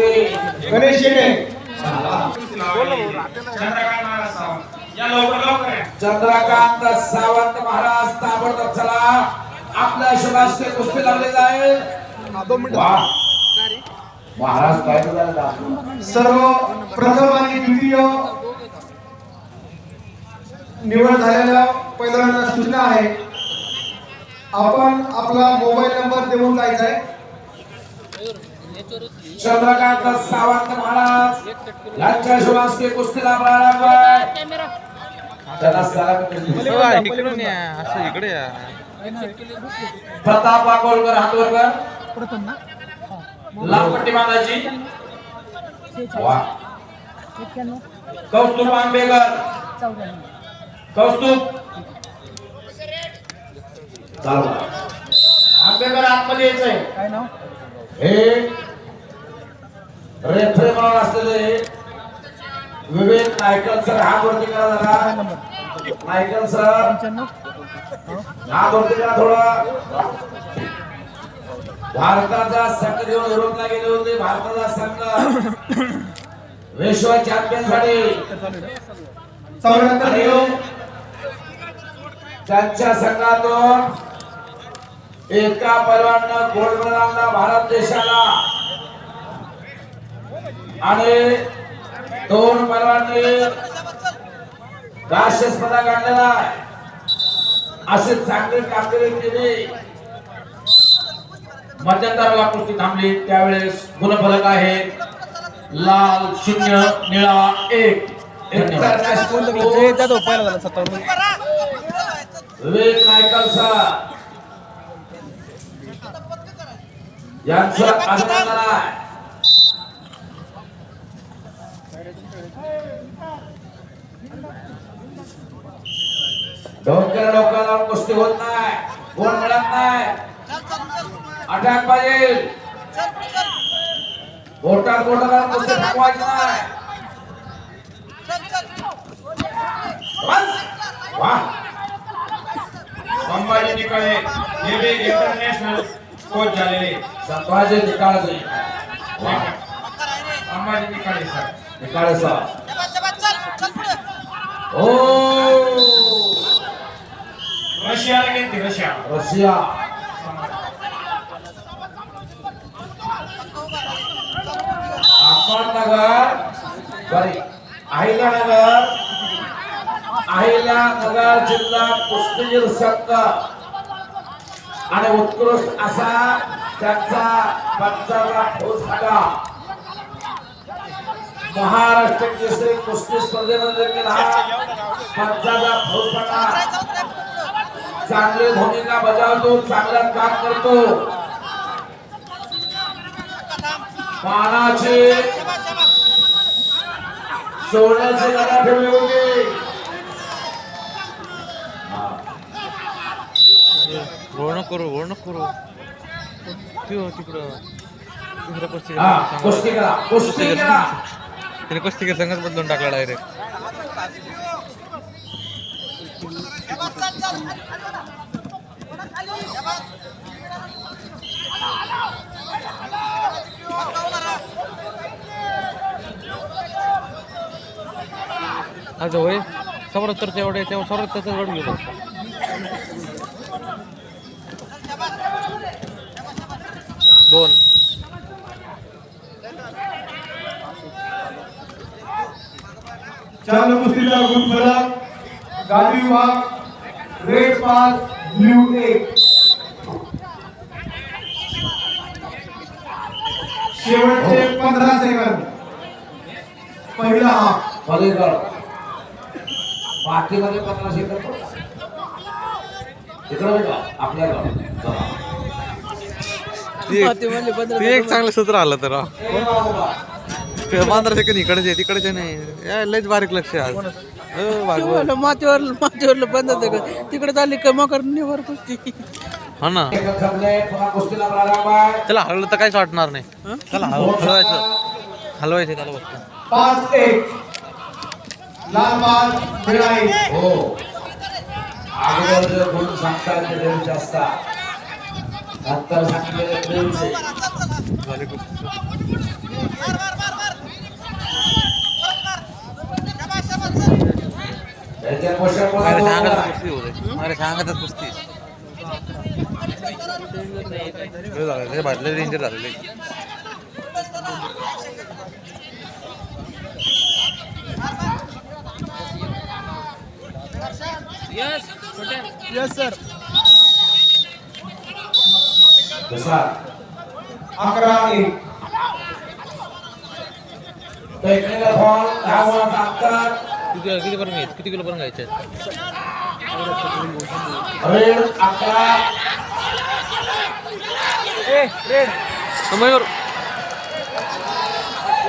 गणेश शेटे चंद्रकांत सावंत महाराज ताबडतोब चला. आपल्या शुभास्ते कुस्ती लागले जाईल महाराज काय सर्व प्रथम आणि द्वितीय निवड झालेल्या पहिल्यांदा सूचना आहे. आपण आपला मोबाईल नंबर देऊन जायचा आहे चंद्रकांत सावंत महाराज यांच्या शुभास्ते कुस्तीला प्रारंभ आहे. चला चला इकडून या असं इकडे या. प्रताप वाकोलकर हातवरकर. लाल पट्टी बांधायची वा. कौस्तुभ आंबेकर कौस्तुभ. आंबेकर आतमध्ये यायचंय. हे रेफरे म्हणून असलेले विवेक नायकल सर हा वरती करा जरा. नायकल सर. हा वरती करा थोडा. भारताचा संघ घेऊन युरोपला गेले होते. भारताचा संघ विश्व चॅम्पियनसाठी त्यांच्या संघातून एका परवाना गोल्ड मेडल भारत देशाला आणि दोन परवाने राष्ट्रीय स्पर्धा काढलेला आहे. असे चांगली कामगिरी केली. मध्यंतराला कुस्ती थांबली. त्यावेळेस गुणफलक आहे. लाल शून्य निळा एक. विवेक यांचं अभिनंदन आहे. डोक्याला डोक्याला लावून कुस्ती होत नाही. कोण मिळत नाही. अटॅक पाहिजे. बोटात बोटात लावून कुस्ती थांबवायची नाही. संभाजी निकाळे बी इंटरनॅशनल कोच झालेले. संभाजी निकाळे ओ! रशियाला गेली रशिया? रशिया. अहिल्यानगर. अहिल्यानगर जिल्हा कुस्तीगीर संघ. आणि उत्कृष्ट असा त्यांचा पंचाचा ठोस महाराष्ट्र केसरी कुस्ती स्पर्धेमध्ये हा पंचाचा हाका चांगली भूमिका बजावतो चांगलं काम करतो. मानाची सोन्याची लढा ठेवली होती. करू करू. तिकडं कुस्ती करा कुस्ती करा. तिने कुस्तीगीर संघच बदलून टाकला डायरेक्ट आज होय चौऱ्याहत्तरचं एवढे तेव्हा चौऱ्याहत्तरचं एवढं गेलो दोन. चालू कुस्तीचा विभाग रेड पाच ब्ल्यू एक. शेवटचे पंधरा सेकंद पहिला हाफ पलीकड पाठीमध्ये पंधरा इकडं एक- चांगलं सूत्र आलं तर पंधरा सेकंद इकडेच तिकडेच नाही. या, लयच बारीक लक्ष आहे आज. अ, भागवत. मला मातीवर मातीवर बंद होतं तिकडे चालली कमा करण्यावर कुस्ती हा ना. त्याला हलवलं तर काहीच वाटणार नाही. त्याला हलव हलवायचं हलवायचं त्याला फक्त. पाच एक लाल पाच निळा एक हो. अगोदर जे गुण सांगतात ते देऊचे असतात. नंतर सांगितलेले देऊचे झाली कुस्ती बघा सांगतच. कुस्ती लय डेंजर झालेलं आहे. बसा. अकरा एक. टेक्निकल फॉल दहा किती किती पर्यंत घ्यायचं? किती किलो पर्यंत घ्यायचं? रेड अकरा. मयूर